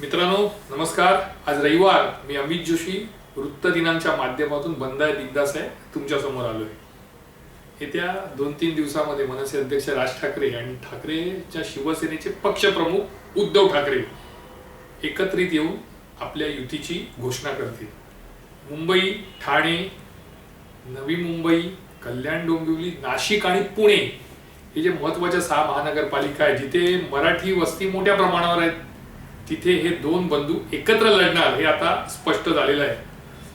मित्रांनो नमस्कार. आज रविवार. मी अमित जोशी वृत्त दिनांच्या माध्यमातून बंदाय दिग्दास आहे. तुमच्यासमोर आलोय. येत्या दोन तीन दिवसामध्ये मनसे अध्यक्ष राज ठाकरे आणि ठाकरेच्या शिवसेनेचे पक्षप्रमुख उद्धव ठाकरे एकत्रित येऊन आपल्या युतीची घोषणा करतील. मुंबई ठाणे नवी मुंबई कल्याण डोंबिवली नाशिक आणि पुणे हे जे महत्त्वाच्या सहा महानगरपालिका आहे जिथे मराठी वस्ती मोठ्या प्रमाणावर आहेत तिथे हे दोन बंधू एकत्र लढणार हे आता स्पष्ट झालेलं आहे.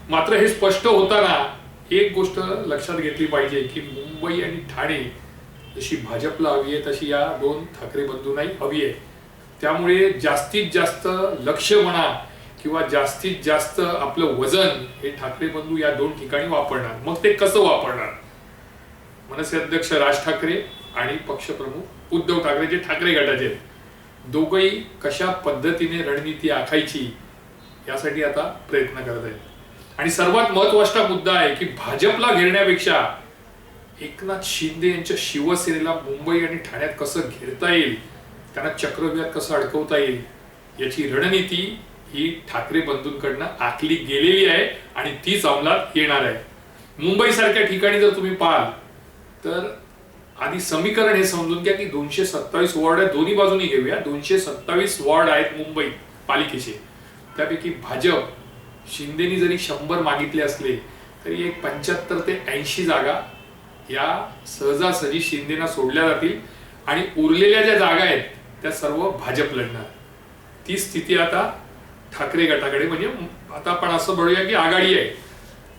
मात्र हे स्पष्ट होताना एक गोष्ट लक्षात घेतली पाहिजे की मुंबई आणि ठाणे जशी भाजपला हवी आहे तशी या दोन ठाकरे बंधूंनाही हवी आहे. त्यामुळे जास्तीत जास्त लक्ष म्हणा किंवा जास्तीत जास्त आपलं वजन हे ठाकरे बंधू या दोन ठिकाणी वापरणार. मग ते कसं वापरणार? मनसे अध्यक्ष राज ठाकरे आणि पक्षप्रमुख उद्धव ठाकरे जे ठाकरे गटाचे आहेत. दोघंही कशा पद्धतीने रणनीती आखायची यासाठी आता प्रयत्न करत आहेत आणि सर्वात महत्त्वाचा मुद्दा आहे की भाजपला घेरण्यापेक्षा एकनाथ शिंदे यांच्या शिवसेनेला मुंबई आणि ठाण्यात कसं घेरता येईल त्यांना चक्रव्यात कसं अडकवता येईल याची रणनीती ही ठाकरे बंधूंकडनं आखली गेलेली आहे आणि तीच अंमलात येणार आहे. मुंबईसारख्या ठिकाणी जर तुम्ही पाहाल तर आधी समीकरण हे समजून घ्या की दोनशे सत्तावीस वॉर्ड आहे. दोन्ही बाजूनी घेऊया. दोनशे सत्तावीस वॉर्ड आहेत मुंबई पालिकेचे. त्यापैकी भाजप शिंदेनी जरी शंभर मागितले असले तरी एक पंच्याहत्तर ते ऐंशी जागा या सहजासहजी शिंदेना सोडल्या जातील आणि उरलेल्या ज्या जागा आहेत त्या सर्व भाजप लढणार. ती स्थिती आता ठाकरे गटाकडे म्हणजे आता आपण असं म्हणूया की आघाडी आहे.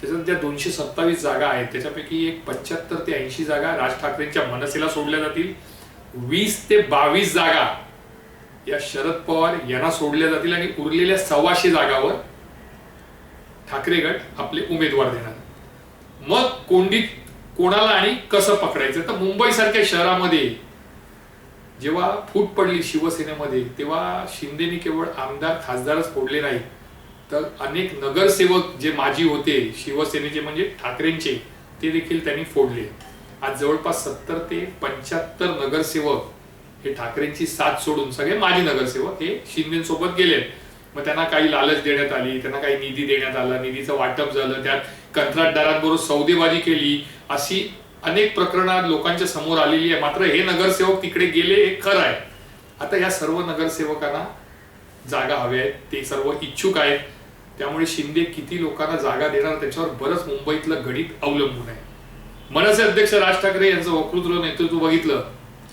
त्याच्यात ज्या दोनशे सत्तावीस जागा आहेत त्याच्यापैकी एक पंच्याहत्तर ते ऐंशी जागा राज ठाकरेंच्या मनसेला सोडल्या जातील. वीस ते बावीस जागा या शरद पवार यांना सोडल्या जातील आणि उरलेल्या सव्वाशे जागावर ठाकरे गट आपले उमेदवार देणार मग कोंडीत कोणाला आणि कसं पकडायचं? तर मुंबईसारख्या शहरामध्ये जेव्हा फूट पडली शिवसेनेमध्ये तेव्हा शिंदेनी केवळ आमदार खासदारच फोडले नाही तर अनेक नगरसेवक जे माजी होते शिवसेनेचे म्हणजे ठाकरेंचे ते देखील त्यांनी फोडले. आज जवळपास सत्तर ते पंच्याहत्तर नगरसेवक हे ठाकरेंची साथ सोडून सगळे माजी नगरसेवक हे शिंदेसोबत गेले. मग त्यांना काही लालच देण्यात आली त्यांना काही निधी देण्यात आला निधीचं वाटप झालं त्यात कंत्राटदारांबरोबर सौदेबाजी केली अशी अनेक प्रकरणात लोकांच्या समोर आलेली आहे. मात्र हे नगरसेवक तिकडे गेले हे खरं आहे. आता या सर्व नगरसेवकांना जागा हव्या आहेत ते सर्व इच्छुक आहेत. त्यामुळे शिंदे किती लोकांना जागा देणार त्याच्यावर बरंच मुंबईतलं गणित अवलंबून आहे. मनसे अध्यक्ष राज ठाकरे यांचं वक्तृत्व नेतृत्व बघितलं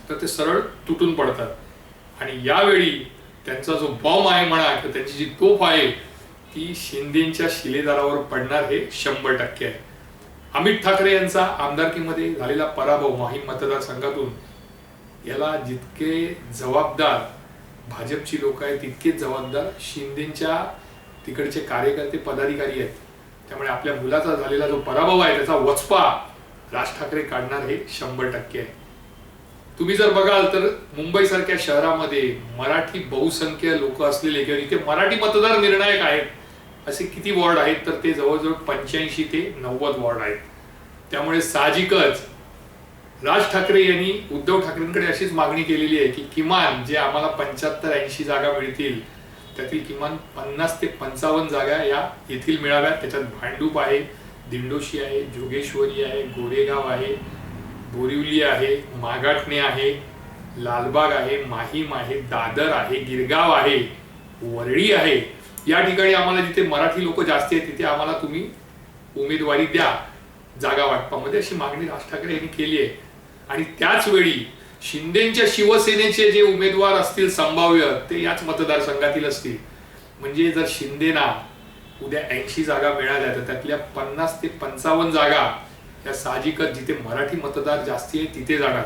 तर ते सरळ तुटून पडतात. आणि यावेळी त्यांचा जो बॉम्ब आहे म्हणा किंवा त्यांची जी तोफ आहे ती शिंदेच्या शिलेदारावर पडणार हे शंभर टक्के आहे. अमित ठाकरे यांचा आमदारकीमध्ये झालेला पराभव माहीम मतदारसंघातून याला जितके जबाबदार भाजपची लोक आहेत तितकेच जबाबदार शिंदेच्या तिकडचे कार्यकर्ते पदाधिकारी आहेत. त्यामुळे आपल्या मुलाचा झालेला जो पराभव आहे त्याचा वचपा राज ठाकरे काढणार हे शंभर टक्के आहे. तुम्ही जर बघाल तर मुंबई सारख्या शहरामध्ये मराठी बहुसंख्य लोक असलेले किंवा इथे मराठी मतदार निर्णायक आहेत असे किती वॉर्ड आहेत तर ते जवळजवळ पंच्याऐंशी ते नव्वद वॉर्ड आहेत. त्यामुळे साहजिकच राज ठाकरे यांनी उद्धव ठाकरेंकडे अशीच मागणी केलेली आहे की किमान जे आम्हाला पंच्याहत्तर ऐंशी जागा मिळतील त्यातील किमान पन्नास ते पंचावन्न जागा या येथील मिळाव्यात त्याच्यात भांडूप आहे दिंडोशी आहे जोगेश्वरी आहे गोरेगाव आहे बोरिवली आहे मागाटणे आहे लालबाग आहे माहीम आहे दादर आहे गिरगाव आहे वरळी आहे. या ठिकाणी आम्हाला जिथे मराठी लोक जास्त आहेत तिथे आम्हाला तुम्ही उमेदवारी द्या जागा वाटपामध्ये अशी मागणी राज ठाकरे यांनी केली आहे. आणि त्याच वेळी शिंदेच्या शिवसेनेचे जे उमेदवार असतील संभाव्य ते याच मतदारसंघातील असतील. म्हणजे जर शिंदेना उद्या ऐंशी जागा मिळाल्या तर त्यातल्या पन्नास ते पंचावन्न जागा या साहजिकच जिथे मराठी मतदार जास्ती आहे तिथे जाणार.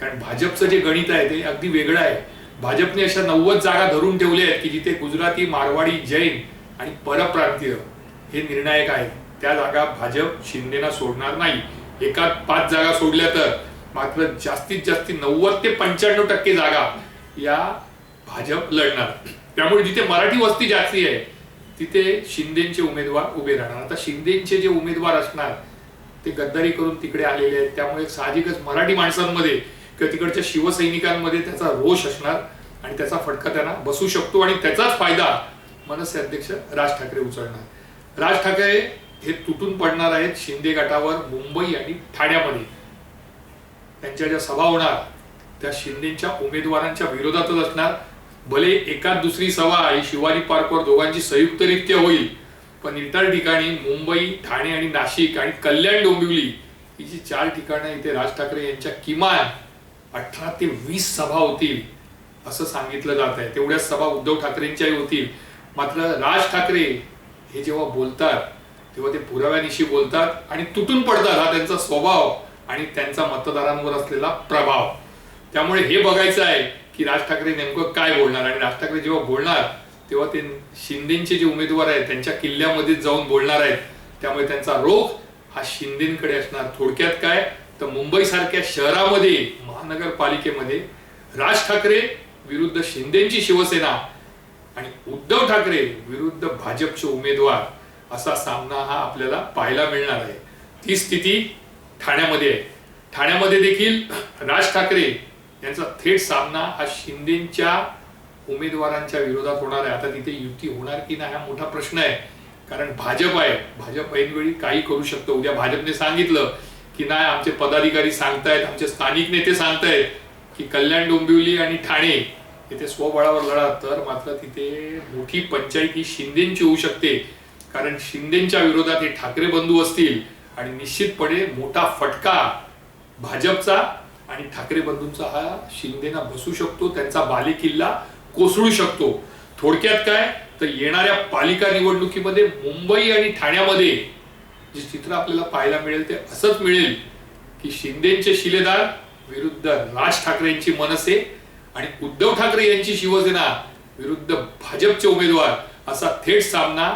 कारण भाजपचं जे गणित आहे ते अगदी वेगळं आहे. भाजपने अशा नव्वद जागा धरून ठेवल्या आहेत की जिथे गुजराती मारवाडी जैन आणि परप्रांतीय हे निर्णायक आहेत. त्या जागा भाजप शिंदेना सोडणार नाही. एका पाच जागा सोडल्या तर मात्र जास्तीत जास्त नव्वद ते पंच्याण्णव टक्के जागा या भाजप लढणार. त्यामुळे जिथे मराठी वस्ती जास्ती आहे तिथे शिंदेचे उमेदवार उभे राहणार. आता शिंदेचे जे उमेदवार असणार ते गद्दारी करून तिकडे आलेले आहेत. त्यामुळे साहजिकच मराठी माणसांमध्ये किंवा तिकडच्या शिवसैनिकांमध्ये त्याचा रोष असणार आणि त्याचा फटका त्यांना बसू शकतो आणि त्याचाच फायदा मनसे अध्यक्ष राज ठाकरे उचलणार. राज ठाकरे हे तुटून पडणार आहेत शिंदे गटावर मुंबई आणि ठाण्यामध्ये. त्यांच्या ज्या सभा होणार त्या शिंदेच्या उमेदवारांच्या विरोधातच असणार. भले एकाच दुसरी सभा ही शिवाजी पार्कवर दोघांची संयुक्तरित्या होईल पण इतर ठिकाणी मुंबई ठाणे आणि नाशिक आणि कल्याण डोंबिवली ही जी चार ठिकाणं इथे राज ठाकरे यांच्या किमान अठरा ते वीस सभा होतील असं सांगितलं जात आहे. तेवढ्या सभा उद्धव ठाकरेंच्याही होतील. मात्र राज ठाकरे हे जेव्हा बोलतात तेव्हा ते पुराव्यानिशी बोलतात आणि तुटून पडतात. हा त्यांचा स्वभाव आणि त्यांचा मतदारांवर असलेला प्रभाव. त्यामुळे हे बघायचं आहे की राज ठाकरे नेमकं काय बोलणार? आणि राज ठाकरे जेव्हा बोलणार तेव्हा ते शिंदेचे जे उमेदवार आहेत त्यांच्या किल्ल्यामध्ये जाऊन बोलणार आहेत. त्यामुळे त्यांचा रोख हा शिंदेकडे असणार. थोडक्यात काय? तर मुंबई सारख्या शहरामध्ये महानगरपालिकेमध्ये राज ठाकरे विरुद्ध शिंदेची शिवसेना आणि उद्धव ठाकरे विरुद्ध भाजपचे उमेदवार असा सामना हा आपल्याला पाहायला मिळणार आहे. ती स्थिती ठाण्यामध्ये. आहे ठाण्यामध्ये देखील राज ठाकरे यांचा थेट सामना हा शिंदेच्या उमेदवारांच्या विरोधात होणार आहे. आता तिथे युती होणार की नाही हा मोठा प्रश्न आहे. कारण भाजप आहे. भाजप ऐनवेळी काही करू शकतो. उद्या भाजपने सांगितलं की नाही आमचे पदाधिकारी सांगतायत आमचे स्थानिक नेते सांगतायत की कल्याण डोंबिवली आणि ठाणे येथे स्वबळावर लढा. तर मात्र तिथे मोठी पंचायत ही शिंदेची होऊ शकते. कारण शिंदेच्या विरोधात हे ठाकरे बंधू असतील आणि निश्चितपणे मोठा फटका भाजपचा आणि ठाकरे बंधूंचा हा शिंदेना बसू शकतो त्यांचा बालेकिल्ला कोसळू शकतो. थोडक्यात काय? तर येणाऱ्या पालिका निवडणुकीमध्ये मुंबई आणि ठाण्यामध्ये जे चित्र आपल्याला पाहायला मिळेल ते असंच मिळेल की शिंदेचे शिलेदार विरुद्ध राज ठाकरेंची मनसे आणि उद्धव ठाकरे यांची शिवसेना विरुद्ध भाजपचे उमेदवार असा थेट सामना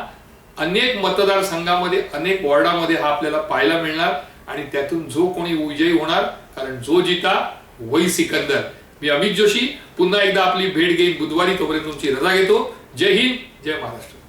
अनेक मतदारसंघामध्ये अनेक वॉर्डामध्ये हा आपल्याला पाहायला मिळणार आणि त्यातून जो कोणी विजयी होणार कारण जो जिता वही सिकंदर. मी अमित जोशी पुन्हा एकदा आपली भेट घेईन बुधवारी तोपर्यंत तुमची रजा घेतो. जय हिंद जय महाराष्ट्र.